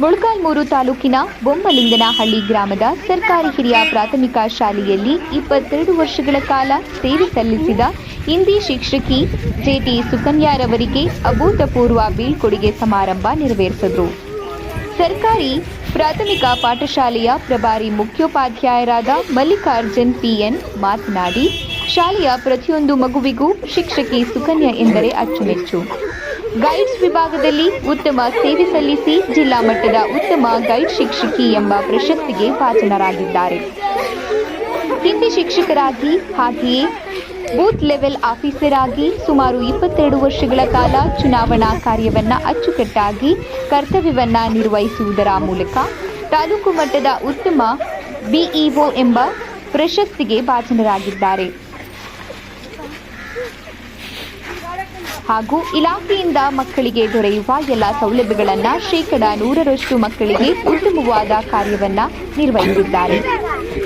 ಮೊಳಕಾಲ್ಮೂರು ತಾಲೂಕಿನ ಬೊಮ್ಮಲಿಂಗನಹಳ್ಳಿ ಗ್ರಾಮದ ಸರ್ಕಾರಿ ಹಿರಿಯ ಪ್ರಾಥಮಿಕ ಶಾಲೆಯಲ್ಲಿ ಇಪ್ಪತ್ತೆರಡು ವರ್ಷಗಳ ಕಾಲ ಸೇವೆ ಸಲ್ಲಿಸಿದ ಹಿಂದಿ ಶಿಕ್ಷಕಿ ಜೆಟಿ ಸುಕನ್ಯಾರವರಿಗೆ ಅಭೂತಪೂರ್ವ ಬೀಳ್ಕೊಡುಗೆ ಸಮಾರಂಭ ನೆರವೇರಿಸಿದರು. ಸರ್ಕಾರಿ ಪ್ರಾಥಮಿಕ ಪಾಠಶಾಲೆಯ ಪ್ರಭಾರಿ ಮುಖ್ಯೋಪಾಧ್ಯಾಯರಾದ ಮಲ್ಲಿಕಾರ್ಜುನ್ ಪಿಎನ್ ಮಾತನಾಡಿ ಶಾಲೆಯ ಪ್ರತಿಯೊಂದು ಮಗುವಿಗೂ ಶಿಕ್ಷಕಿ ಸುಕನ್ಯಾ ಎಂದರೆ ಅಚ್ಚುಮೆಚ್ಚು. ಗೈಡ್ಸ್ ವಿಭಾಗದಲ್ಲಿ ಉತ್ತಮ ಸೇವೆ ಸಲ್ಲಿಸಿ ಜಿಲ್ಲಾ ಮಟ್ಟದ ಉತ್ತಮ ಗೈಡ್ ಶಿಕ್ಷಕಿ ಎಂಬ ಪ್ರಶಸ್ತಿಗೆ ಭಾಜನರಾಗಿದ್ದಾರೆ. ಹಿಂದಿ ಶಿಕ್ಷಕರಾಗಿ ಹಾಗೆಯೇ ಬೂತ್ ಲೆವೆಲ್ ಆಫೀಸರ್ ಆಗಿ ಸುಮಾರು ಇಪ್ಪತ್ತೆರಡು ವರ್ಷಗಳ ಕಾಲ ಚುನಾವಣಾ ಕಾರ್ಯವನ್ನ ಅಚ್ಚುಕಟ್ಟಾಗಿ ಕರ್ತವ್ಯವನ್ನ ನಿರ್ವಹಿಸುವುದರ ಮೂಲಕ ತಾಲೂಕು ಮಟ್ಟದ ಉತ್ತಮ ಬಿಇಒ ಎಂಬ ಪ್ರಶಸ್ತಿಗೆ ಭಾಜನರಾಗಿದ್ದಾರೆ. ಹಾಗೂ ಇಲಾಖೆಯಿಂದ ಮಕ್ಕಳಿಗೆ ದೊರೆಯುವ ಎಲ್ಲ ಸೌಲಭ್ಯಗಳನ್ನು ಶೇಕಡ ನೂರರಷ್ಟು ಮಕ್ಕಳಿಗೆ ಉತ್ತಮವಾದ ಕಾರ್ಯವನ್ನ ನಿರ್ವಹಿಸಿದ್ದಾರೆ.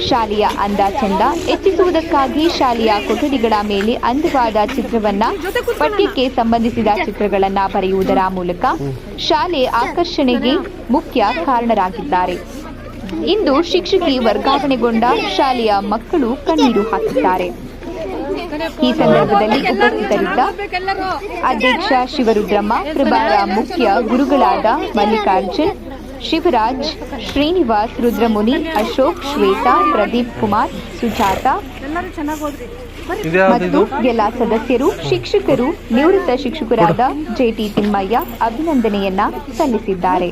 ಶಾಲೆಯ ಅಂದ ಚಂದ ಹೆಚ್ಚಿಸುವುದಕ್ಕಾಗಿ ಶಾಲೆಯ ಕೊಠಡಿಗಳ ಮೇಲೆ ಅಂದವಾದ ಚಿತ್ರವನ್ನ ಪಠ್ಯಕ್ಕೆ ಸಂಬಂಧಿಸಿದ ಚಿತ್ರಗಳನ್ನ ಬರೆಯುವುದರ ಮೂಲಕ ಶಾಲೆ ಆಕರ್ಷಣೆಗೆ ಮುಖ್ಯ ಕಾರಣರಾಗಿದ್ದಾರೆ. ಇಂದು ಶಿಕ್ಷಕಿ ವರ್ಗಾವಣೆಗೊಂಡ ಶಾಲೆಯ ಮಕ್ಕಳು ಕಣ್ಣೀರು ಹಾಕಿದ್ದಾರೆ. ಈ ಸಂದರ್ಭದಲ್ಲಿ ಉಪಸ್ಥಿತರಿದ್ದ ಅಧ್ಯಕ್ಷ ಶಿವರುದ್ರಮ್ಮ ಪ್ರಭಾರ ಮುಖ್ಯ ಗುರುಗಳಾದ ಮಲ್ಲಿಕಾರ್ಜುನ್ ಶಿವರಾಜ್ ಶ್ರೀನಿವಾಸ್ ರುದ್ರಮುನಿ ಅಶೋಕ್ ಶ್ವೇತಾ ಪ್ರದೀಪ್ ಕುಮಾರ್ ಸುಜಾತ ಮತ್ತು ಎಲ್ಲ ಸದಸ್ಯರು ಶಿಕ್ಷಕರು ನಿವೃತ್ತ ಶಿಕ್ಷಕರಾದ ಜೆಟಿ ತಿಮ್ಮಯ್ಯ ಅಭಿನಂದನೆಯನ್ನ ಸಲ್ಲಿಸಿದ್ದಾರೆ.